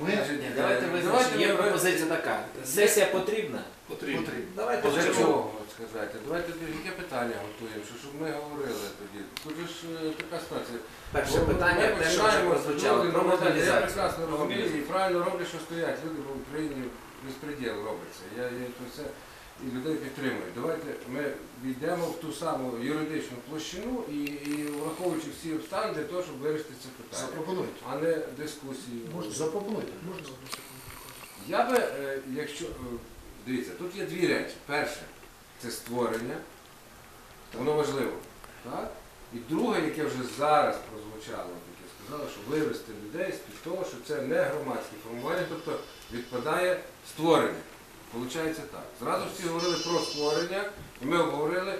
Ми давайте визначимо. Є пропозиція така. Сесія потрібна? Потрібно. Давайте Для для чого чого? от сказати? Давайте яке питання готуємо, що- щоб ми говорили тоді. Тут же ж е, така ситуація. Перше Бо питання, ми те, що вже починаємо, прозвучало, люди про роблять, Я мобілізацію. прекрасно розумію і правильно роблять, що стоять. Люди в Україні безпреділ робиться. Я, я то все і людей підтримую. Давайте ми війдемо в ту саму юридичну площину і, і враховуючи всі обставини для того, щоб вирішити це питання, Запропонуйте. а не дискусії. Запропонуйте. Я би, е, якщо е, дивіться, тут є дві речі. Перше це створення, воно важливо. Так? І друге, яке вже зараз прозвучало, яке сказали, що вивести людей з-під того, що це не громадське формування, тобто відпадає створення. Получається так. Зразу всі говорили про створення, і ми обговорили,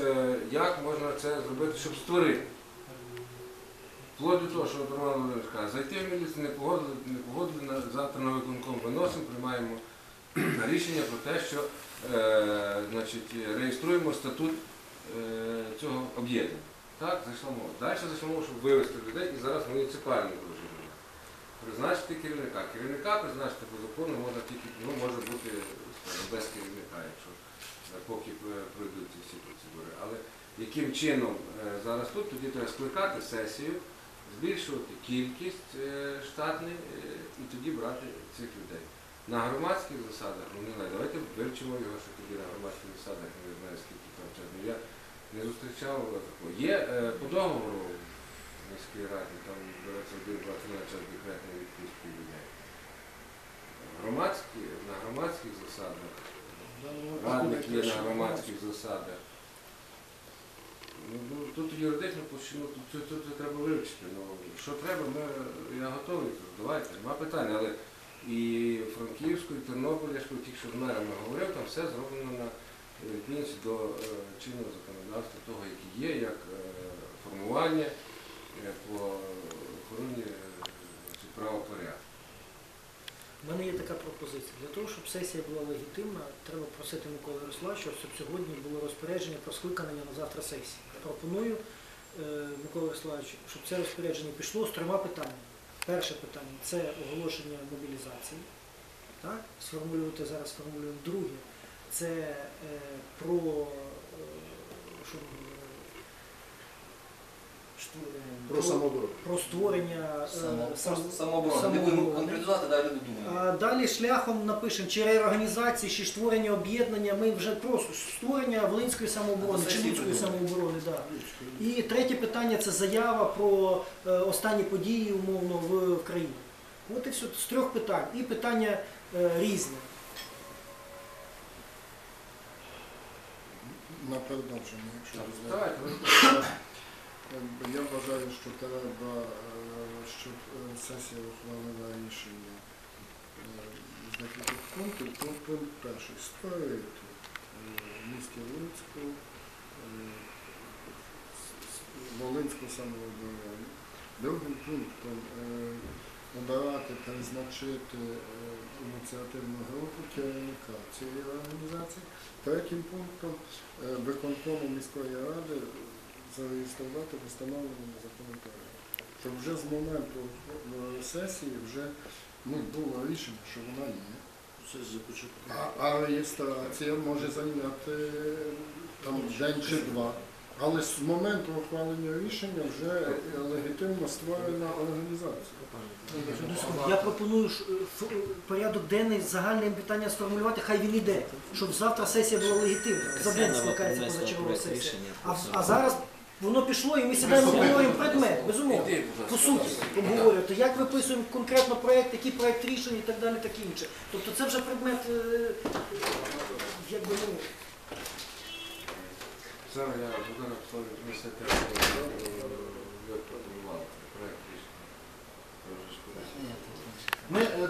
е, як можна це зробити, щоб створити. Вплоть до того, що Роман Володимирович каже, зайти в міліцію не погодили, не погодили, завтра на виконком виносимо, приймаємо рішення про те, що е, значить, реєструємо статут е, цього об'єднання. Так, зайшла мова. Далі зайшла мова, щоб вивести людей і зараз муніципальне проживання. Призначити керівника. Керівника призначити по закону можна тільки, ну, може бути без керівника, якщо е, поки пройдуть всі процедури. Але яким чином е, зараз тут, тоді треба скликати сесію, збільшувати кількість е, штатний е, і тоді брати цих людей. На громадських засадах, ну не знаю, давайте вивчимо його, що тоді на громадських засадах, не знаю скільки там часу. Я не зустрічав такого. Є по договору міській раді, там береться один платить на час декретної відпустки людей. Громадські, на громадських засадах, радник є на громадських засадах. Ну, ну, тут юридично площину, тут, тут, тут, треба вивчити. Ну, що треба, ми, я готовий, давайте, нема питань, але і Франківську, і Тернопіль, я ж тільки що з мерами говорив, там все зроблено на відмінність до е, чинного законодавства, того, яке є, як е, формування по охороні е, правопорядку. У мене є така пропозиція. Для того, щоб сесія була легітимна, треба просити Миколи Ярославовича, щоб сьогодні було розпорядження про скликання на завтра сесії. Пропоную, е, Микола Ярославович, щоб це розпорядження пішло з трьома питаннями. Перше питання це оголошення мобілізації. Так? Сформулювати зараз сформулюємо. Друге це е, про, е, що ми говорили? Що, е, Про самооборону. про створення е, Само- сам- самооборона. Не будемо самооборони. конкретизувати, далі думаємо. А далі шляхом напишемо чи реорганізації, чи створення об'єднання. Ми вже просто створення Волинської самооборони, чи всі Луцької придумали. самооборони. Да. І третє питання це заява про е, останні події умовно в, в країні. От і все з трьох питань. І питання е, різне. На якщо дозволите. Давайте, ви- Е, Я вважаю, що треба, е, щоб е, сесія ухвалила рішення е, з декількох пунктів. Пункт перший створити е, в місті Луцьку е, Волинську самооборону. Другим пунктом е, обирати, призначити е, ініціативну групу керівника цієї організації. Третім пунктом е, виконкому міської ради зареєструвати в установленому законом порядку. Щоб вже з моменту е, сесії вже ну, було рішення, що вона є. А, а реєстрація може зайняти там день чи два. Але з моменту ухвалення рішення вже легітимно створена організація. Я пропоную е, е, порядок денний загальне питання сформулювати, хай він іде, щоб завтра сесія була легітимна. За день скликається позачергова сесія. А, а зараз воно пішло і ми сідаємо обговорюємо предмет, безумовно. По суті обговорювати, як виписуємо конкретно проєкт, який проєкт рішення і так далі, таке інше. Тобто це вже предмет, е, якби ну. Зараз я рішення. Ми е,